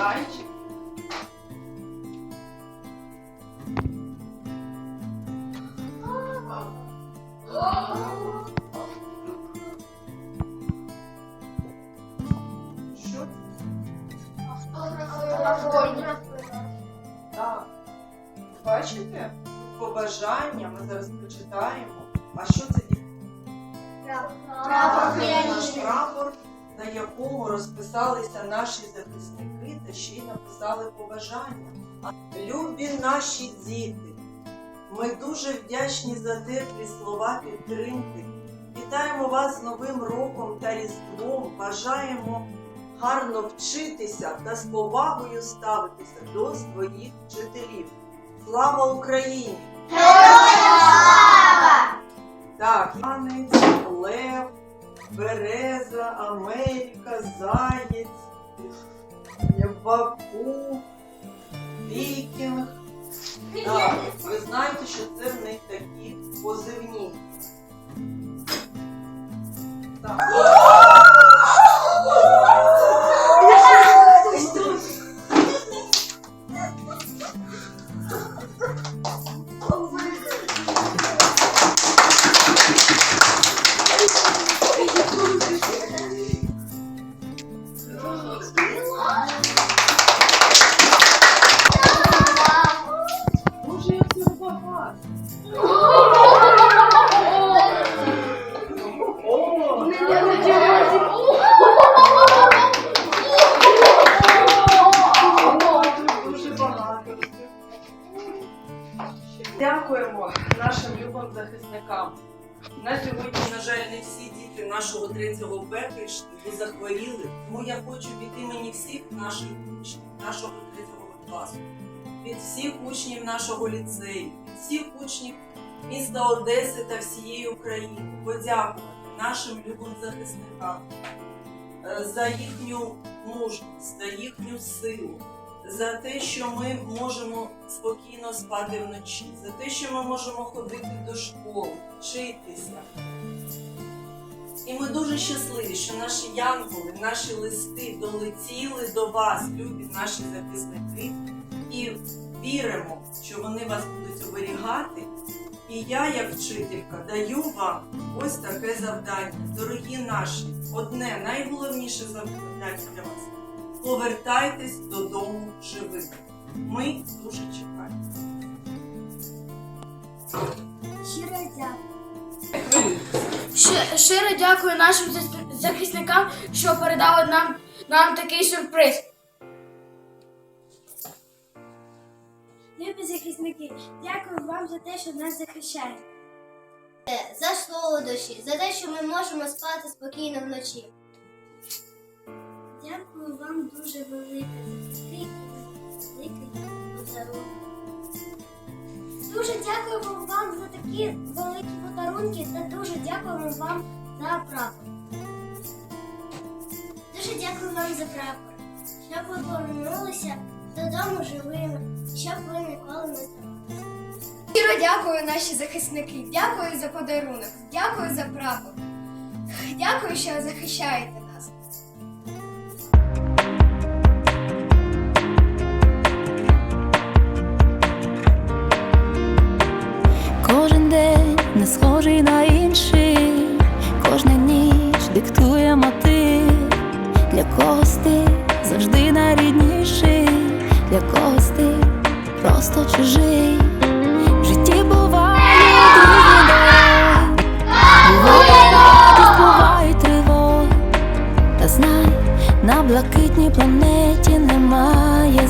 зайчик. Що? Автограф. Так. Бачите? Побажання ми зараз прочитаємо. А що це? Право. Право якому розписалися наші захисники та ще й написали побажання. Любі наші діти, ми дуже вдячні за теплі слова підтримки. Вітаємо вас з Новим роком та Різдвом. Бажаємо гарно вчитися та з повагою ставитися до своїх вчителів. Слава Україні! Так, Янець, Лев, Береза, Америка, Заєць, Баку, Вікінг. Так, ви знаєте, що це в них такі позивні. Так. Дякуємо нашим любим захисникам. На сьогодні, на жаль, не всі діти нашого третього Б захворіли. Тому я хочу від імені всіх наших учнів, нашого третього класу, від всіх учнів нашого ліцею, від всіх учнів міста Одеси та всієї України подякувати нашим любим захисникам е, за їхню мужність, за їхню силу, за те, що ми можемо спокійно спати вночі, за те, що ми можемо ходити до школи, вчитися. І ми дуже щасливі, що наші янголи, наші листи долетіли до вас, любі наші захисники, і віримо, що вони вас будуть оберігати. І я, як вчителька, даю вам ось таке завдання, дорогі наші, одне найголовніше завдання для вас. Повертайтесь додому живими. Ми дуже чекаємо. Щиро дякую. Щиро дякую нашим захисникам, що передали нам, нам такий сюрприз. Любі захисники, дякую вам за те, що нас захищаєте. За солодощі, за те, що ми можемо спати спокійно вночі. Дуже велике великий подарунок. Дуже дякуємо вам за такі великі подарунки та дуже дякуємо вам за прапор. Дуже дякую вам за прапор, щоб ви повернулися додому живими, щоб ви ніколи не здавалися. Щиро дякую наші захисники. Дякую за подарунок. Дякую за прапор. Дякую, що захищаєте Кожен день не схожий на інший, кожна ніч диктує мотив. Для когось ти завжди найрідніший, для когось ти просто чужий. В житті буває дороги, буває. Та знай, на блакитній планеті немає